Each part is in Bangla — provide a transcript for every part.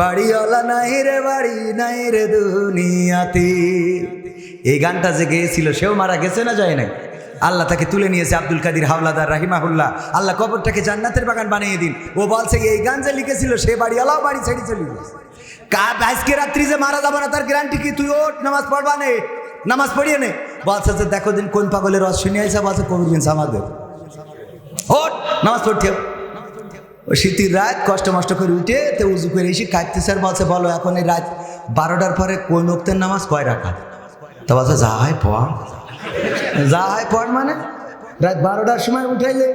বাড়িওয়ালা নাই রে, বাড়ি নাই রে দুনিয়াতে। এই গানটা যে গেয়েছিল, সেও মারা গেছে না যায় নাই? আল্লাহ তাকে তুলে নিয়েছে আব্দুল কাদির হাওলাদার রাহিমাহুল্লাহ। আল্লাহ কবরটাকে জান্নাতের বাগান বানিয়ে দিন। ও বলছে এই গান যে লিখেছিল, সে বাড়িওয়ালাও বাড়ি ছেড়ে চলে গেছে। আজকে রাত্রি যে মারা যাব না, তার গ্যারান্টি কি? তুই ওঠ, নামাজ পড়বা নে, নামাজ পড়িয়ে নে। বলছে যে, দেখো দিন কোন পাগলের রস শুনে আইসা, বলছে কবির বিন আমাদের ওঠ, নামাজ পড়তে। ওই শীতের রাত কষ্ট মষ্ট করে উঠে তো উজু করে এসে কাঁদতে স্যার বলছে বলো এখন এই রাত বারোটার পরে কোন উক্তের নামাজ কয় রাখা তো বলছে যা হয় পড়। যা হয় পড় মানে? রাত বারোটার সময় উঠাইলে।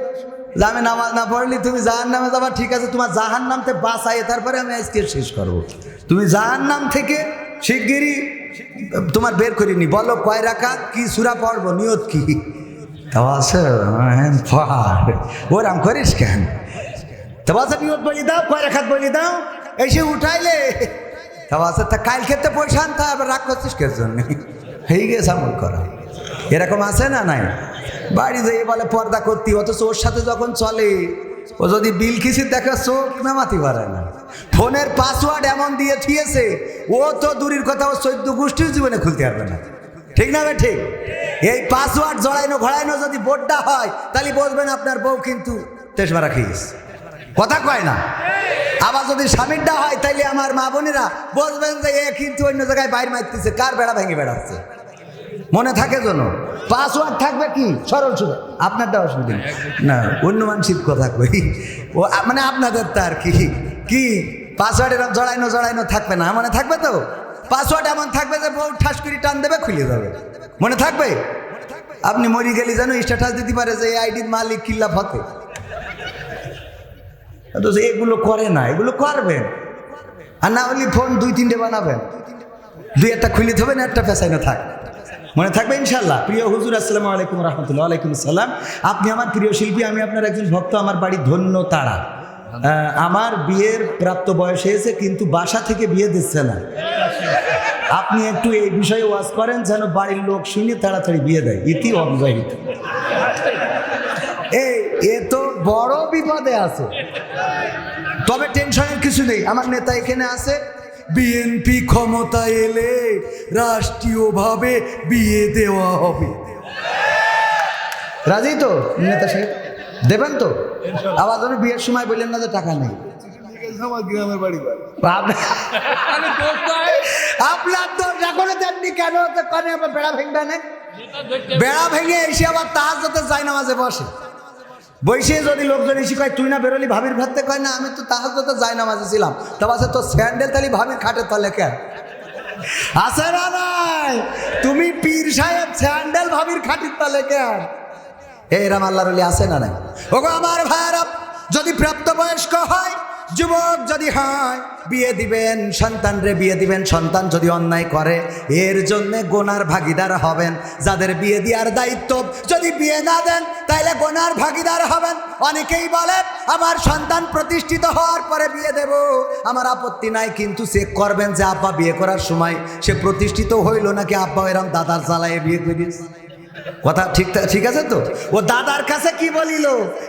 যে আমি নামাজ না পড়লি তুমি জাহান নামে যাবা ঠিক আছে তোমার জাহান নাম থেকে বাঁচাই তারপরে আমি আজকে শেষ করব। তুমি জাহান নাম থেকে শিগগিরই তোমার বের করিনি বলো কয় রাখা কি সুরা পড়ব? নিয়ত কি? তা বলছে হ্যাঁ, ওরাম করিস কেন? তা বলছে নিয়ত বলি দাও, কয় রেখাত বলি দাও। এসে উঠাইলে তা তা কাল খেতে পয়সা আনতে হবে রাগ করছিস কে জন্য? হয়ে গেছে আমল করা। এরকম আছে না নাই? বাড়ি যেয়ে বলে পর্দা করতি, অথচ ওর সাথে যখন চলে, ও যদি বিল খিসির দেখে চোখ নামাতি পারে না। ফোনের পাসওয়ার্ড এমন দিয়ে থিয়েছে ও তো দূরের কথা ও চৈদ্দ গোষ্ঠীর জীবনে খুলতে পারবে না। ঠিক না বে ঠিক? এই পাসওয়ার্ড জড়াইনো ঘোড়াইনো যদি বোর্ডটা হয়, তাহলে বলবেন আপনার বউ কিন্তু তেসমারা খেয়েছে কথা কয় না। আবার যদি স্বামীরটা হয়, তাইলে আমার মা বোনেরা বলবেন যে, এ, কিন্তু অন্য জায়গায় বাইর মারতেছে। কার বেড়া ভেঙে বেড়াচ্ছে? মনে থাকে জন্য পাসওয়ার্ড থাকবে কি? সরল সুর। আপনারটা অসুবিধা নেই। না, অন্য মানসিক কথা কই। ও মানে আপনাদের তো আর কি। কি? পাসওয়ার্ড এরকম জড়াইনো জড়াইনো থাকবে না। মনে থাকবে তো? পাসওয়ার্ড এমন থাকবে যে, বউ ঠাস করে টান দেবে, খুলে যাবে। মনে থাকবে? আপনি মরি গেলে যেন স্ট্যাটাস দিতে পারে যে, এই আইডির মালিক কিল্লা ফতে এগুলো করে না, এগুলো করবেন। আর না হলে ফোন দুই, তিনটে বানাবেন। দুই একটা খুলে থবেন একটা পেশায় না থাক। মনে থাকবে ইনশাল্লাহ প্রিয় হুজুর, আসসালামু আলাইকুম রহমতুল্লাহ আলাইকুম সালাম আপনি আমার প্রিয় শিল্পী, আমি আপনার একজন ভক্ত, আমার বাড়ি ধন্য তারা। আমার বিয়ের প্রাপ্ত বয়স হয়েছে, কিন্তু বাসা থেকে বিয়ে দিচ্ছে না। আপনি একটু এই বিষয়ে ওয়াজ করেন যেন বাড়ির লোক শুনে তাড়াতাড়ি বিয়ে দেয়। ইতি অবিবাহিত এই এ তো বড় বিপদে আছে। তবে টেনশনের কিছু নেই। আমার নেতা এখানে আছে। বিএনপি ক্ষমতা এলে রাষ্ট্রীয়ভাবে বিয়ে দেওয়া হবে। রাজি তো, নেতা সাহেব? দেবেন তো? আবার যেন বিয়ের সময় বললেন না যে টাকা নেই। কেন? বেড়া ভেঙবে না? বেড়া ভেঙে এসে আবার তাহার যাতে যায় না মাঝে বসে। বৈশে যদি লোকজন এসে কয়, তুই না বেরোলি? ভাবির ভাবতে কয়, না, আমি তো তাহার তো যাই না মাঝে ছিলাম। তা বাসে তোর স্যান্ডেল তালি ভাবির খাটে তলে কেন আছে না নাই? তুমি পীর সাহেব, স্যান্ডেল ভাবির খাটির তলে কেন এই রাম রলি আছে না নাই? ওগো আমার ভাইয়ারা, যদি প্রাপ্তবয়স্ক হয় যুবক যদি হয়, বিয়ে দিবেন সন্তান রে, বিয়ে দিবেন সন্তান যদি অন্যায় করে, এর জন্য গোনার ভাগিদার হবেন। যাদের বিয়ে দেওয়ার দায়িত্ব, যদি বিয়ে না দেন, তাইলে গোনার ভাগিদার হবেন। অনেকেই বলেন আমার সন্তান প্রতিষ্ঠিত হওয়ার পরে বিয়ে দেব। আমার আপত্তি নাই, কিন্তু চেক করবেন যে, আব্বা, বিয়ে করার সময় সে প্রতিষ্ঠিত হইল নাকি আব্বা, এরম দাদার জ্বালায় বিয়ে করিয়েছে কথা ঠিক ঠিক আছে তো? ও দাদার কাছে কি বলিল?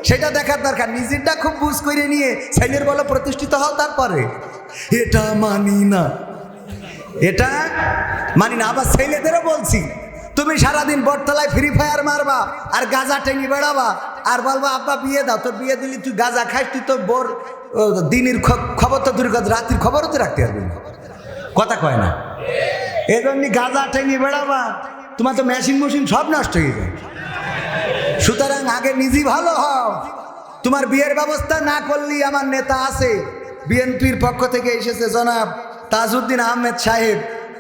সেটা দেখার দরকার। নিজেরটা খুব বুঝ করে নিয়ে ছেলের বলো প্রতিষ্ঠিত হও তারপরে। এটা মানি না। এটা মানি না, আবার ছেলেদেরও বলছি। তুমি সারাদিন বটতলায় ফ্রি ফায়ার মারবা আর গাঁজা টেনে বেড়াবা আর বলবা, আব্বা, বিয়ে দাও, তোর বিয়ে দিলি, তুই গাঁজা খাস তুই তো বোর দিনের খবর তো দূর রাত্রির খবরও তো রাখতে পারবি কথা কয় না। এই জন্য গাজা টেনে বেড়াবা। তোমার তো মেশিন মেশিন সব নষ্ট হয়ে যায়। সুতরাং আগে নিজেই ভালো হও। তোমার বিয়ের ব্যবস্থা না করলেই আমার নেতা আছে। বিএনপির পক্ষ থেকে এসেছে জনাব তাজউদ্দিন আহমেদ সাহেব।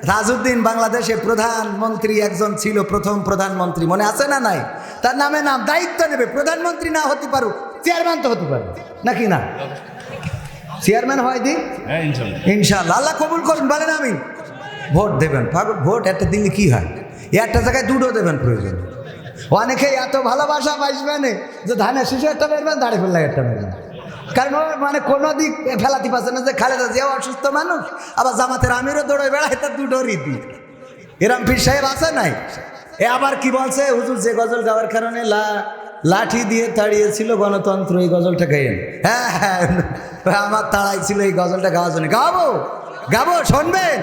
তাজউদ্দিন বাংলাদেশের প্রধানমন্ত্রী একজন ছিল প্রথম প্রধানমন্ত্রী। মনে আছে না নাই? তার নামে নাম দায়িত্ব নেবে। প্রধানমন্ত্রী না হতে পারো চেয়ারম্যান তো হতে পারো নাকি না? চেয়ারম্যান হয় দি? হ্যাঁ ইনশাল্লাহ। আল্লাহ কবুল করুন বলেন আমি ভোট দেবেন। ভোট একটা দিলে কি হয়? একটা জায়গায় দুটো দেবেন প্রয়োজন। অনেকে এত ভালোবাসা পাইবেন যে ধানের শিশু একটা বেরবেন দাড়ি ফেললে একটা বেরবেন কারণ মানে কোনো দিক ফেলাতে পারছে না যে খালেদা জিয়াও অসুস্থ মানুষ, আবার জামাতের আমিরও দৌড়ে বেড়ায় তার দুটো রীতি। এরম পীর সাহেব আছে নাই? এ আবার কি বলছে? হুজুর, যে গজল গাওয়ার কারণে লা, লাঠি দিয়ে তাড়িয়েছিল গণতন্ত্র, এই গজলটা গাইয়েন। হ্যাঁ হ্যাঁ আমার তাড়াই ছিল এই গজলটা গাওয়ার জন্য। গাবো গাবো, শুনবেন।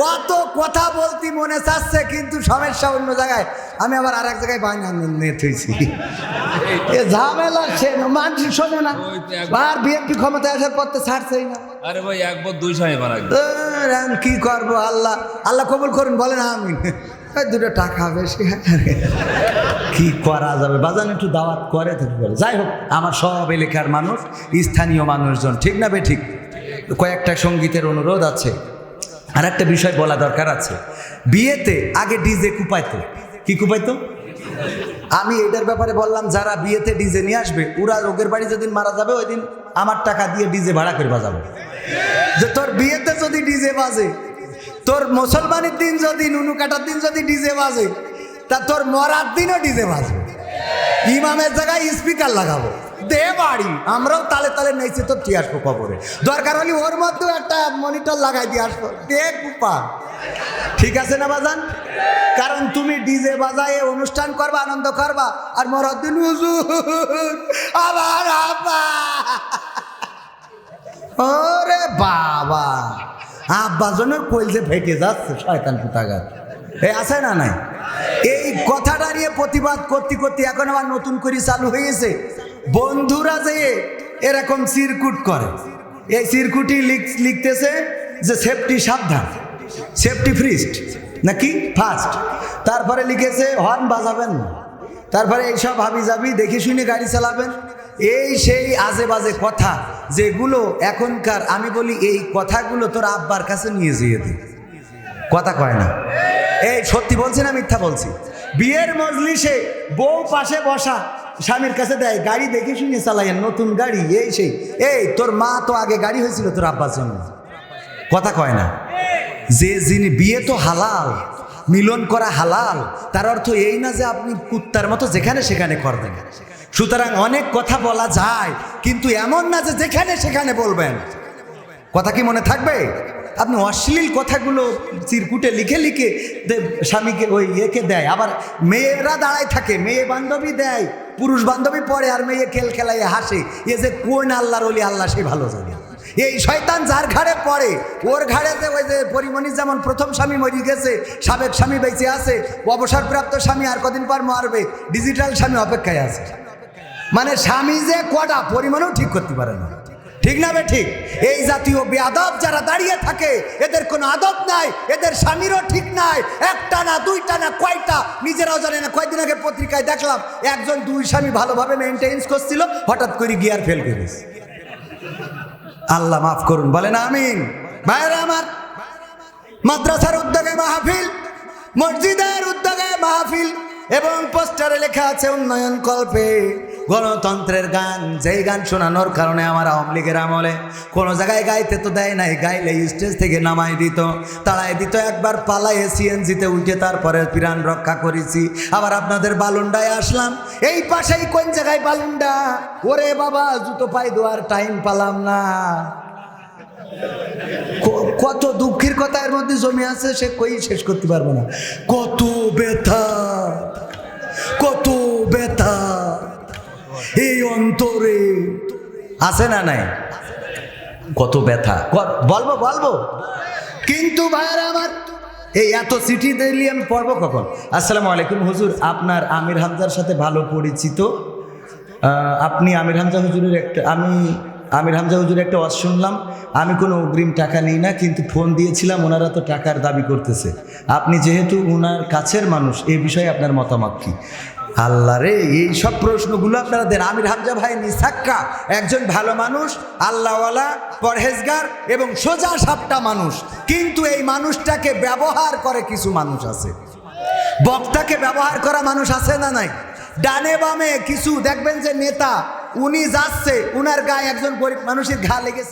কত কথা বলতি মনে চাচ্ছে কিন্তু সমস্যা অন্য জায়গায়। আমি আবার আর এক জায়গায় বায়না নিয়ে থুইছি। এ ঝামেলা সে মানুষ শোনে না। আর বিএনপি ক্ষমতায় আসার পর তো ছাড়ছেই না। আরে ভাই একবার দুই সময় বানাই কি করব? আল্লাহ আল্লাহ কবুল করুন বলেন আমি দুটো টাকা বেশি। কি করা যাবে? বাজান একটু দাওয়াত করে পারে যাই হোক আমার সব এলাকার মানুষ স্থানীয় মানুষজন ঠিক না বে ঠিক? কয়েকটা সঙ্গীতের অনুরোধ আছে। আর একটা বিষয় বলা দরকার আছে। বিয়েতে আগে ডিজে কুপাইতো। কি কুপাইতো? আমি এটার ব্যাপারে বললাম, যারা বিয়েতে ডিজে নিয়ে আসবে, ওরা রোগের বাড়ি যেদিন মারা যাবে ওই দিন আমার টাকা দিয়ে ডিজে ভাড়া করে বাজাবো। যে তোর বিয়েতে যদি ডিজে বাজে, তোর মুসলমানের দিন যদি, নুনু কাটার দিন যদি ডিজে বাজে, তা তোর মরার দিনও ডিজে বাজবে। ইমামের জায়গায় স্পিকার লাগাবো। দে বাড়ি। আমরাও তালে তালে নেইছি তো ঠিক আসব কবরে দরকার হলে ওর মধ্যেও একটা মনিটর লাগাই দিয়ে আসব। দে কুপা ঠিক আছে না বাজান? কারণ তুমি ডিজে বাজায়ে অনুষ্ঠান করবা, আনন্দ করবা, আর মরার দিন হুজুর, আবার আব্বা ওরে বাবা। আব্বা জনের কইল যে ফেটে যাচ্ছে, শয়তান পুতাগার এই আছে না নাই? এই কথাটা নিয়ে প্রতিবাদ করতে করতে এখন আবার নতুন করে চালু হয়েছে বন্ধুরা যে এরকম সিরকুট করে, এই সিরকুটি লিখ- লিখতেছে যে সেফটি সাবধান সেফটি ফ্রিস্ট নাকি ফার্স্ট তারপরে লিখেছে হর্ন বাজাবেন তারপরে এইসব হাবি যাবি দেখে শুনে গাড়ি চালাবেন। এই সেই আজে বাজে কথা যেগুলো এখনকার, আমি বলি এই কথাগুলো তোর আব্বার কাছে নিয়ে যেয়ে দিই কথা কয় না। এই সত্যি বলছি না মিথ্যা বলছি? বিয়ের মজলিসে বউ পাশে বসা স্বামীর কাছে দেয়, গাড়ি দেখে শুনে চালাইয়েন, নতুন গাড়ি, এই সেই। এই, তোর মা তো আগে গাড়ি হয়েছিল তোর আব্বার জন্য। কথা কয় না। যে যিনি বিয়ে তো হালাল, মিলন করা হালাল, তার অর্থ এই না যে আপনি কুত্তার মতো যেখানে সেখানে করবেন। সুতরাং অনেক কথা বলা যায়, কিন্তু এমন না যে যেখানে সেখানে বলবেন। কথা কি মনে থাকবে? আপনি অশ্লীল কথাগুলো চিরকুটে লিখে লিখে স্বামীকে ওই ইয়েকে দেয়। আবার মেয়েরা দাঁড়ায় থাকে, মেয়ে বান্ধবী দেয়, পুরুষ বান্ধবী পড়ে আর মেয়ে খেল খেলায় হাসে। এ যে কোন আল্লাহর অলি আল্লাহ সে ভালো জানে। এই শয়তান যার ঘাড়ে পড়ে, ওর ঘাড়েতে ওই যে পরিমণি যেমন প্রথম স্বামী মরি গেছে, সাবেক স্বামী বেঁচে আছে, অবসরপ্রাপ্ত স্বামী আর কদিন পর মারবে ডিজিটাল স্বামী অপেক্ষায় আছে। মানে স্বামী যে কটা, পরিমাণও ঠিক করতে পারে না। ঠিক না বে ঠিক? এই জাতীয় বেআদব যারা দাঁড়িয়ে থাকে, এদের কোনো আদব নাই, এদের স্বামীরও ঠিক নাই। একটা না, দুইটা না, কয়টা? নিজেরাও জানে না। কয়দিন আগে পত্রিকায় দেখলাম, একজন দুই স্বামী ভালোভাবে মেনটেন্স করছিল, হঠাৎ করে গিয়ার ফেল করে। আল্লাহ মাফ করুন, বলেন আমিন। ভাইরা আমার, মাদ্রাসার উদ্যোগে মাহফিল, মসজিদের উদ্যোগে মাহফিল, এবং পোস্টারে লেখা আছে উন্নয়ন কল্পে। গণতন্ত্রের গান, যেই গান শোনানোর কারণে আমার আওয়ামী লীগের আমলে কোনো জায়গায় গাইতে তো দেয় নাই, গাইলে স্টেজ থেকে নামাই দিত, তাড়াই দিত, একবার পালাইয়ে সিএনজিতে উঠে তারপরে প্রাণ রক্ষা করেছি। আবার আপনাদের বালুন্ডায় আসলাম, এই পাশেই কোন জায়গায় বালুন্ডা? ওরে বাবা, জুতো পাই দেওয়ার টাইম পালাম না। কত দুঃখের কথা এর মধ্যে জমে আছে, সে কই শেষ করতে পারব না। কত ব্যথা আছে না নাই? কত ব্যথা। বলব বলব। কিন্তু ভাইয়ের আমার এই এত চিঠি দিলি আমি পড়ব কখন? আসসালামু আলাইকুম হুজুর। আপনার আমির হামজার সাথে ভালো পরিচিত। আপনি আমির হামজা হুজুরের একটা আমি আমির হামজা হুজুরের একটা ওয়াজ শুনলাম। আমি কোনো অগ্রিম টাকা নিই না কিন্তু ফোন দিয়েছিলাম ওনারা তো টাকার দাবি করতেছে। আপনি যেহেতু ওনার কাছের মানুষ এই বিষয়ে আপনার মতামত কি? আল্লাহ রে, এই সব প্রশ্নগুলো আপনারা দেন। আমির হামজা ভাই নিসাক্কা একজন ভালো মানুষ, আল্লাহওয়ালা, পরহেজগার এবং সোজা সাপটা মানুষ। কিন্তু এই মানুষটাকে ব্যবহার করে কিছু মানুষ আছে। বক্তাকে ব্যবহার করা মানুষ আছে না নাই? ডানে বামে কিছু দেখবেন যে নেতা, উনি যাচ্ছে, উনার গায়ে একজন গরিব মানুষের ঘা লেগেছে।